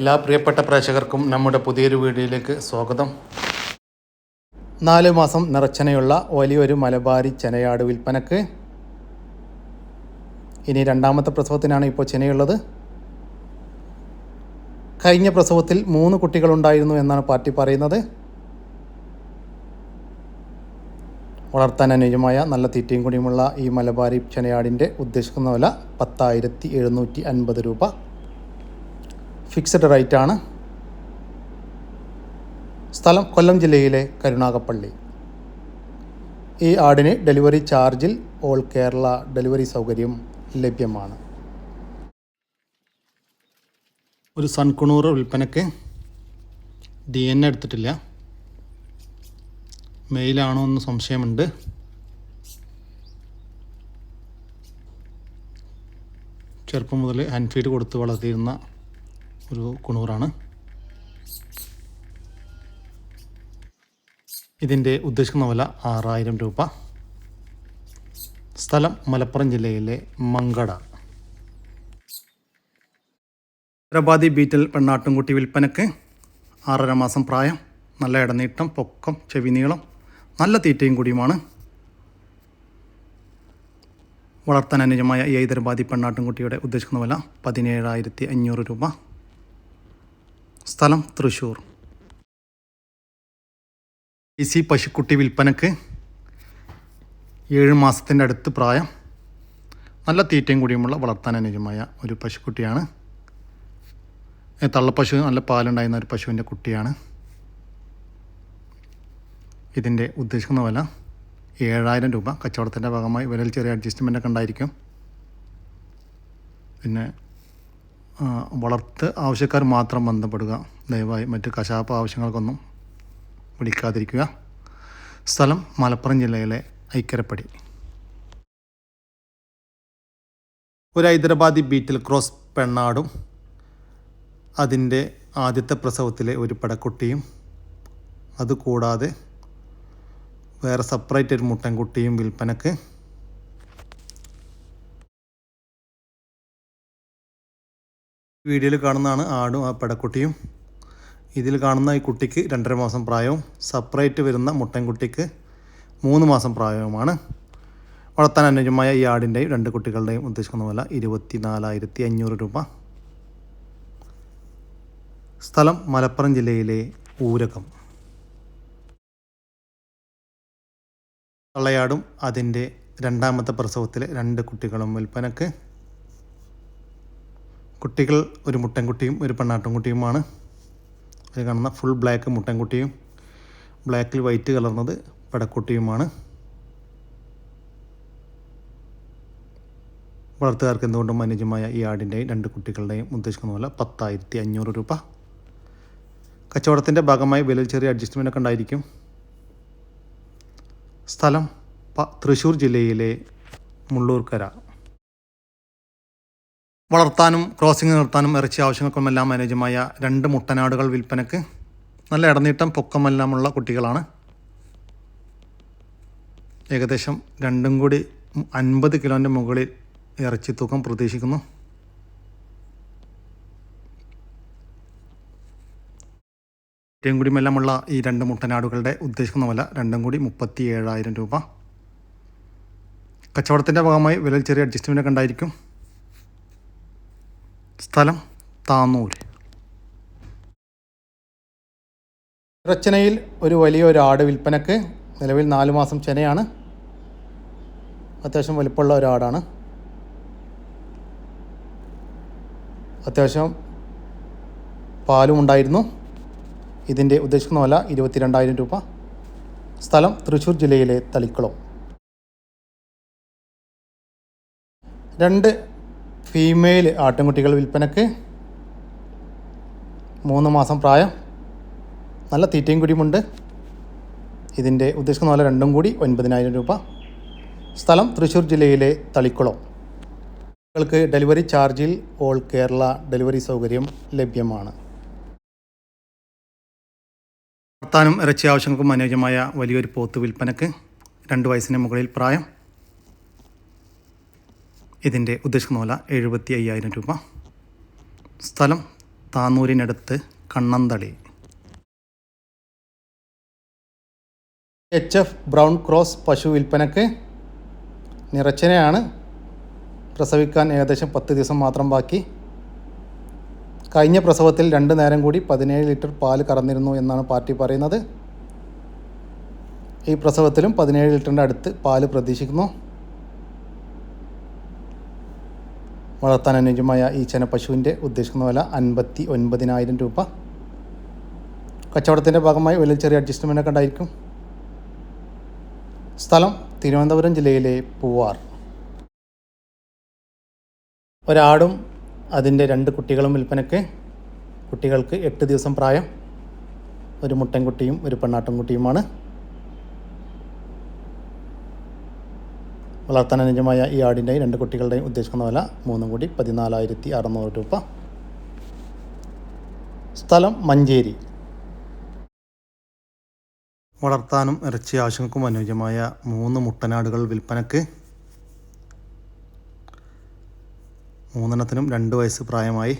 എല്ലാ പ്രിയപ്പെട്ട പ്രേക്ഷകർക്കും നമ്മുടെ പുതിയൊരു വീഡിയോയിലേക്ക് സ്വാഗതം. നാല് മാസം നിറച്ചനയുള്ള വലിയൊരു മലബാരി ചെനയാട് വിൽപ്പനക്ക് ഇനി രണ്ടാമത്തെ പ്രസവത്തിനാണ് ഇപ്പോൾ ചെനയുള്ളത്. കഴിഞ്ഞ പ്രസവത്തിൽ മൂന്ന് കുട്ടികളുണ്ടായിരുന്നു എന്നാണ് പാർട്ടി പറയുന്നത്. വളർത്താൻ അനുയോജ്യമായ നല്ല തീറ്റയും കൂടിയുമുള്ള ഈ മലബാരി ചെനയാടിന്റെ ഉദ്ദേശിക്കുന്ന വില പത്തായിരത്തി എഴുന്നൂറ്റി അൻപത് രൂപ. ഫിക്സഡ് റേറ്റ് ആണ്. സ്ഥലം കൊല്ലം ജില്ലയിലെ കരുണാകപ്പള്ളി ഈ ആടിന് ഡെലിവറി ചാർജിൽ ഓൾ കേരള ഡെലിവറി സൗകര്യം ലഭ്യമാണ്. ഒരു സൺകുണൂർ വിൽപ്പനയ്ക്ക് ഡി എൻ എടുത്തിട്ടില്ല. മെയിലാണോ എന്ന് സംശയമുണ്ട്. ചെറുപ്പം മുതൽ ഹാൻഡ് ഫീഡ് കൊടുത്ത് വളർത്തിയിരുന്ന ഒരു കുണൂറാണ്. ഇതിന്റെ ഉദ്ദേശിക്കുന്ന വില ആറായിരം രൂപ. സ്ഥലം മലപ്പുറം ജില്ലയിലെ മങ്കട. ഹൈദരാബാദി ബീറ്റൽ പെണ്ണാട്ടുംകുട്ടി വിൽപ്പനക്ക് ആറര മാസം പ്രായം നല്ല ഇടനീട്ടം പൊക്കം ചെവി നീളം നല്ല തീറ്റയും കൂടിയുമാണ്. വളർത്താൻ അനുജമായ ഈ ഹൈദരാബാദി പെണ്ണാട്ടുംകുട്ടിയുടെ ഉദ്ദേശിക്കുന്ന വില പതിനേഴായിരത്തി അഞ്ഞൂറ് രൂപ. സ്ഥലം തൃശ്ശൂർ. ഇ സി പശുക്കുട്ടി വിൽപ്പനക്ക് ഏഴ് മാസത്തിന്റെ അടുത്ത് പ്രായം. നല്ല തീറ്റയും കൂടിയുമുള്ള വളർത്താൻ അനുജമായ ഒരു പശുക്കുട്ടിയാണ്. തള്ളപ്പശു നല്ല പാലുണ്ടായിരുന്ന ഒരു പശുവിന്റെ കുട്ടിയാണ്. ഇതിന്റെ ഉദ്ദേശിക്കുന്ന വില ഏഴായിരം രൂപ. കച്ചവടത്തിന്റെ ഭാഗമായി വിലയിൽ ചെറിയ അഡ്ജസ്റ്റ്മെന്റ് ഒക്കെ ഉണ്ടായിരിക്കും. പിന്നെ വളർത്ത് ആവശ്യക്കാർ മാത്രം ബന്ധപ്പെടുക. ദയവായി മറ്റ് കശാപ്പ് ആവശ്യങ്ങൾക്കൊന്നും വിളിക്കാതിരിക്കുക. സ്ഥലം മലപ്പുറം ജില്ലയിലെ ഐക്കരപ്പടി. ഒരു ഹൈദരാബാദി ബീറ്റിൽ ക്രോസ് പെണ്ണാടും അതിന്റെ ആദ്യത്തെ പ്രസവത്തിലെ ഒരു പടക്കുട്ടിയും അതുകൂടാതെ വേറെ സെപ്പറേറ്റ് ഒരു മുട്ടൻകുട്ടിയും വിൽപ്പനക്ക് വീഡിയോയിൽ കാണുന്നതാണ് ആടും ആ പെടക്കുട്ടിയും. ഇതിൽ കാണുന്ന ഈ കുട്ടിക്ക് രണ്ടര മാസം പ്രായവും സെപ്പറേറ്റ് വരുന്ന മുട്ടൻകുട്ടിക്ക് മൂന്ന് മാസം പ്രായവുമാണ്. വളർത്താൻ അനുയോജ്യമായ ഈ ആടിന്റെയും രണ്ട് കുട്ടികളുടെയും ഉദ്ദേശിക്കുന്ന വില ഇരുപത്തി നാലായിരത്തി അഞ്ഞൂറ് രൂപ. സ്ഥലം മലപ്പുറം ജില്ലയിലെ ഊരകം. തള്ളയാടും അതിന്റെ രണ്ടാമത്തെ പ്രസവത്തിലെ രണ്ട് കുട്ടികളും വിൽപ്പനക്ക് കുട്ടികൾ ഒരു മുട്ടൻകുട്ടിയും ഒരു പെണ്ണാട്ടൻകുട്ടിയുമാണ് അത് കാണുന്ന ഫുൾ ബ്ലാക്ക് മുട്ടൻകുട്ടിയും ബ്ലാക്കിൽ വൈറ്റ് കലർന്നത് പടക്കുട്ടിയുമാണ്. വളർത്തുകാർക്ക് എന്തുകൊണ്ടും അനുജമായ ഈ ആടിന്റെയും രണ്ട് കുട്ടികളുടെയും ഉദ്ദേശിക്കുന്ന പോലെ പത്തായിരത്തി അഞ്ഞൂറ് രൂപ. കച്ചവടത്തിന്റെ ഭാഗമായി വിലയിൽ ചെറിയ അഡ്ജസ്റ്റ്മെന്റ് ഒക്കെ ഉണ്ടായിരിക്കും. സ്ഥലം തൃശ്ശൂർ ജില്ലയിലെ മുള്ളൂർക്കര. വളർത്താനും ക്രോസിംഗ് നിർത്താനും ഇറച്ചി ആവശ്യങ്ങൾക്കുമെല്ലാം അനുയോജ്യമായ രണ്ട് മുട്ടനാടുകൾ വിൽപ്പനയ്ക്ക് നല്ല ഇടനീട്ടം പൊക്കമെല്ലാമുള്ള കുട്ടികളാണ്. ഏകദേശം രണ്ടും കൂടി അൻപത് കിലോന്റെ മുകളിൽ ഇറച്ചി തൂക്കം പ്രതീക്ഷിക്കുന്നു. ഏറ്റവും കൂടി മെല്ലമുള്ള ഈ രണ്ട് മുട്ടനാടുകളുടെ ഉദ്ദേശിക്കുന്ന വില രണ്ടും കൂടി മുപ്പത്തി ഏഴായിരം രൂപ. കച്ചവടത്തിന്റെ ഭാഗമായി വിലയിൽ ചെറിയ അഡ്ജസ്റ്റ്മെന്റ് ഒക്കെ ഉണ്ടായിരിക്കും. സ്ഥലം താന്നൂര് ഇറച്ചനയിൽ ഒരു വലിയ ഒരു ആട് വിൽപ്പനക്ക് നിലവിൽ നാല് മാസം ചെനയാണ്. അത്യാവശ്യം വലിപ്പമുള്ള ഒരാടാണ് അത്യാവശ്യം പാലും ഉണ്ടായിരുന്നു. ഇതിന്റെ ഉദ്ദേശിക്കുന്ന വില ഇരുപത്തിരണ്ടായിരം രൂപ. സ്ഥലം തൃശ്ശൂർ ജില്ലയിലെ തളിക്കുളം. രണ്ട് ഫീമെയിൽ ആട്ടിൻകുട്ടികൾ വിൽപ്പനക്ക് മൂന്ന് മാസം പ്രായം. നല്ല തീറ്റയും കൂടിയുമുണ്ട്. ഇതിന്റെ ഉദ്ദേശിക്കുന്ന പോലെ രണ്ടും കൂടി ഒൻപതിനായിരം രൂപ. സ്ഥലം തൃശ്ശൂർ ജില്ലയിലെ തളിക്കുളം. നിങ്ങൾക്ക് ഡെലിവറി ചാർജിൽ ഓൾ കേരള ഡെലിവറി സൗകര്യം ലഭ്യമാണ്. വളർത്താനും ഇറച്ചി ആവശ്യങ്ങൾക്കും അനുയോജ്യമായ വലിയൊരു പോത്ത് വിൽപ്പനക്ക് രണ്ട് വയസ്സിന് മുകളിൽ പ്രായം. ഇതിന്റെ ഉദ്ദേശിക്കുന്ന വില എഴുപത്തി അയ്യായിരം രൂപ. സ്ഥലം താന്നൂരിനടുത്ത് Kannanthali. H F brown cross പശു വിൽപ്പനക്ക് നിറച്ചനെയാണ് പ്രസവിക്കാൻ ഏകദേശം പത്ത് ദിവസം മാത്രം ബാക്കി. കഴിഞ്ഞ പ്രസവത്തിൽ രണ്ട് നേരം കൂടി പതിനേഴ് ലിറ്റർ പാൽ കറന്നിരുന്നു എന്നാണ് പാർട്ടി പറയുന്നത്. ഈ പ്രസവത്തിലും പതിനേഴ് ലിറ്ററിന്റെ അടുത്ത് പാൽ പ്രതീക്ഷിക്കുന്നു. വളർത്താൻ അനുയോജ്യമായ ഈ ചെനപ്പശുവിന്റെ ഉദ്ദേശിക്കുന്ന വില അൻപത്തി ഒൻപതിനായിരം രൂപ. കച്ചവടത്തിന്റെ ഭാഗമായി വലിയ ചെറിയ അഡ്ജസ്റ്റ്മെന്റ് ഉണ്ടായിരിക്കും. സ്ഥലം തിരുവനന്തപുരം ജില്ലയിലെ പൂവാർ. ഒരാടും അതിന്റെ രണ്ട് കുട്ടികളും വിൽപ്പനയ്ക്ക്. കുട്ടികൾക്ക് എട്ട് ദിവസം പ്രായം. ഒരു മുട്ടൻകുട്ടിയും ഒരു പെണ്ണാട്ടുംകുട്ടിയുമാണ്. വളർത്താൻ അനുജമായ ഈ ആടിന്റെയും രണ്ട് കുട്ടികളുടെയും ഉദ്ദേശിക്കുന്ന വില മൂന്നും കൂടി പതിനാലായിരത്തി അറുന്നൂറ് രൂപ. സ്ഥലം മഞ്ചേരി. വളർത്താനും ഇറച്ചി ആവശ്യങ്ങൾക്കും അനുയോജ്യമായ മൂന്ന് മുട്ടനാടുകൾ വിൽപ്പനക്ക് മൂന്നെണ്ണത്തിനും രണ്ട് വയസ്സ് പ്രായമായി.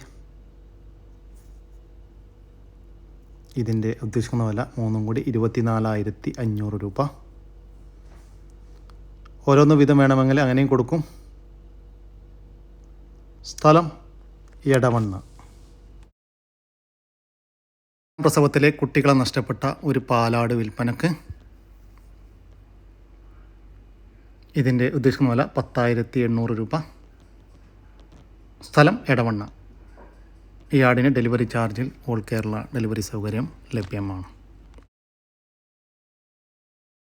ഇതിന്റെ ഉദ്ദേശിക്കുന്ന വില മൂന്നും കൂടി ഇരുപത്തിനാലായിരത്തി അഞ്ഞൂറ് രൂപ. ഓരോന്ന് വിധം വേണമെങ്കിൽ അങ്ങനെയും കൊടുക്കും. സ്ഥലം എടവണ്ണ. പ്രസവത്തിലെ കുട്ടികളെ നഷ്ടപ്പെട്ട ഒരു പാലാട് വിൽപ്പനക്ക് ഇതിന്റെ ഉദ്ദേശിക്കുന്ന വില പത്തായിരത്തി എണ്ണൂറ് രൂപ. സ്ഥലം എടവണ്ണ. ഈ ആടിന് ഡെലിവറി ചാർജിൽ ഓൾ കേരള ഡെലിവറി സൗകര്യം ലഭ്യമാണ്.